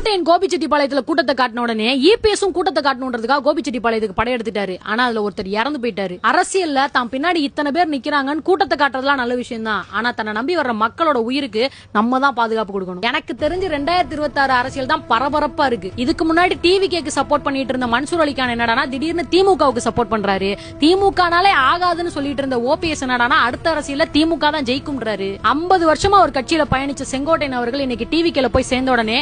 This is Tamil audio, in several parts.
செங்கோட்டையன் கோபிச்செட்டிப்பாளையத்துல கூட்டத்தை காட்டின உடனே இபிஎஸும் கூட்டத்தை காட்டணுன்றதுக்காக கோபிச்செட்டிப்பாளையத்துக்கு படையெடுத்துட்டாரு. ஆனா அதுல ஒருத்தர் இறந்து போயிட்டாரு. அரசியல்ல தான் பின்னாடி இத்தனை பேர் நிக்கிறாங்கன்னு கூட்டத்தை காட்டுறதுலாம் நல்ல விஷயம் தான் ஆனா தன்னை நம்பி வர்ற மக்களோட உயிருக்கு நம்ம தான் பாதுகாப்பு கொடுக்கணும். எனக்கு தெரிஞ்சு ரெண்டாயிரத்தி இருபத்தாறு அரசியல் தான் பரபரப்பா இருக்கு. இதுக்கு முன்னாடி டிவி கேக்கு சப்போர்ட் பண்ணிட்டு இருந்த மன்சூர் அலிகான் என்னடானா திடீர்னு திமுகவுக்கு சப்போர்ட் பண்றாரு. திமுகனாலே ஆகாதுன்னு சொல்லிட்டு இருந்த ஓபிஎஸ் என்னடானா அடுத்த அரசியல்ல திமுக தான் ஜெயிக்கும்ன்றாரு. ஐம்பது வருஷமா ஒரு கட்சியில பயணிச்ச செங்கோட்டையன் அவர்கள் இன்னைக்கு டிவிக்கேல போய் சேர்ந்த உடனே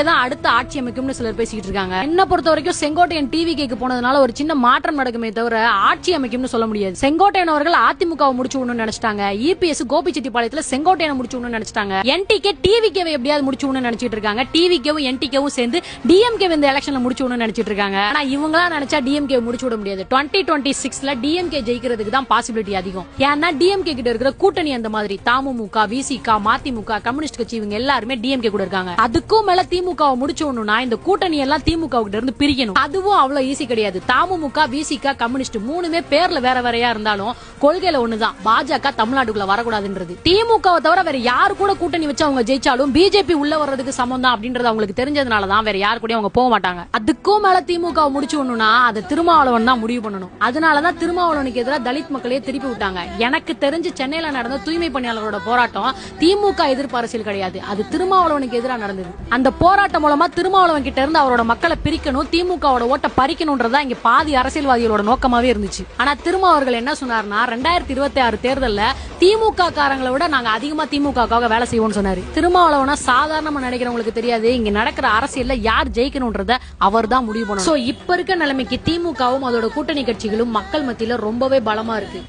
டிவிக்கே தான் அடுத்த ஆட்சி அமைக்கும்னு சிலர் பேசிக்கிட்டு இருக்காங்க. என்ன பொறுத்த வரைக்கும் செங்கோட்டையன் டிவிக்கு போனதுனால ஒரு சின்ன மாற்றம் நடக்குமே தவிர ஆட்சி அமைக்கும்னு சொல்ல முடியாது. செங்கோட்டையன் அவர்கள் அதிமுகவை முடிச்சு விடணும்னு நினைச்சிட்டாங்க இபிஎஸ் கோபிச்செட்டிப்பாளையத்துல செங்கோட்டையனை முடிச்சு விடணும்னு நினைச்சிட்டாங்க என்டிகே டிவிக்கேவை எப்படியாவது முடிச்சு விடணும்னு நினைச்சிட்டு இருக்காங்க. டிவிக்கேவும் என்டிகேவும் சேர்ந்து டிஎம்கே இந்த எலெக்ஷன்ல முடிச்சு விடணும்னு நினைச்சிட்டு இருக்காங்க. ஆனா இவங்களா நினைச்சா டிஎம்கே முடிச்சு விட முடியாது. டுவெண்ட்டி டுவெண்ட்டி சிக்ஸ்ல டிஎம்கே ஜெயிக்கிறதுக்கு தான் பாசிபிலிட்டி அதிகம். ஏன்னா டிஎம்கே கிட்ட இருக்கிற கூட்டணி அந்த மாதிரி. தமுமுக விசிக மதிமுக கம்யூனிஸ்ட் கட்சி இவங்க எல்லாருமே டிஎம்கே கூட இருக்காங்க. அதுக்கும் மேல திமுக அதிமுகவை விடணும்னா இந்த கூட்டணி எல்லாம் திமுக கிட்ட இருந்து பிரிக்கணும் அதுவும் அவ்வளவு ஈஸி கிடையாது. தமுமுக விசிக கம்யூனிஸ்ட் மூணுமே பேர்ல வேற வேறையா இருந்தாலும் கொள்கையில ஒண்ணுதான். பாஜக தமிழ்நாட்டுக்குள்ள வரக்கூடாதுன்றது. திமுகவை தவிர வேற யாரு கூட கூட்டணி வச்சு அவங்க ஜெயிச்சாலும் பிஜேபி உள்ள வர்றதுக்கு சம்மந்தம் தான் அப்படின்றது அவங்களுக்கு தெரிஞ்சதுனாலதான் வேற யாரு கூட அவங்க போக மாட்டாங்க. அதுக்கும் மேல திமுக முடிச்சு அதை திருமாவளவன் தான் முடிவு பண்ணணும். அதனாலதான் திருமாவளவனுக்கு எதிராக தலித் மக்களையே திருப்பி விட்டாங்க. எனக்கு தெரிஞ்சு சென்னையில நடந்த தூய்மை பணியாளர்களோட போராட்டம் திமுக எதிர்ப்பு அரசியல் கிடையாது. அது திருமாவளவனுக்கு எதிராக நடந்தது. அந்த போராட்டம் மூலமா திருமாவளவன் கிட்ட இருந்து அவரோட மக்களை பிரிக்கணும் திமுகவோட ஓட்ட பறிக்கணும்ன்றதா இங்க பாதி அரசியல்வாதிகளோட நோக்கமாவே இருந்துச்சு. ஆனா திருமா அவர்கள் என்ன சொன்னார்னா ரெண்டாயிரத்தி இருபத்தி ஆறு தேர்தல்ல திமுக காரங்களை விட நாங்க அதிகமா திமுகவுக்காக வேலை செய்வோம்னு சொன்னாரு. திருமாவளவனா சாதாரணமா நினைக்கிறவங்களுக்கு தெரியாது இங்க நடக்கிற அரசியல்ல யார் ஜெயிக்கணும்ன்றத அவர் தான் முடிவு பண்ணணும். சோ இப்ப இருக்க நிலைமைக்கு திமுகவும் அதோட கூட்டணி கட்சிகளும் மக்கள் மத்தியில ரொம்பவே பலமா இருக்கு.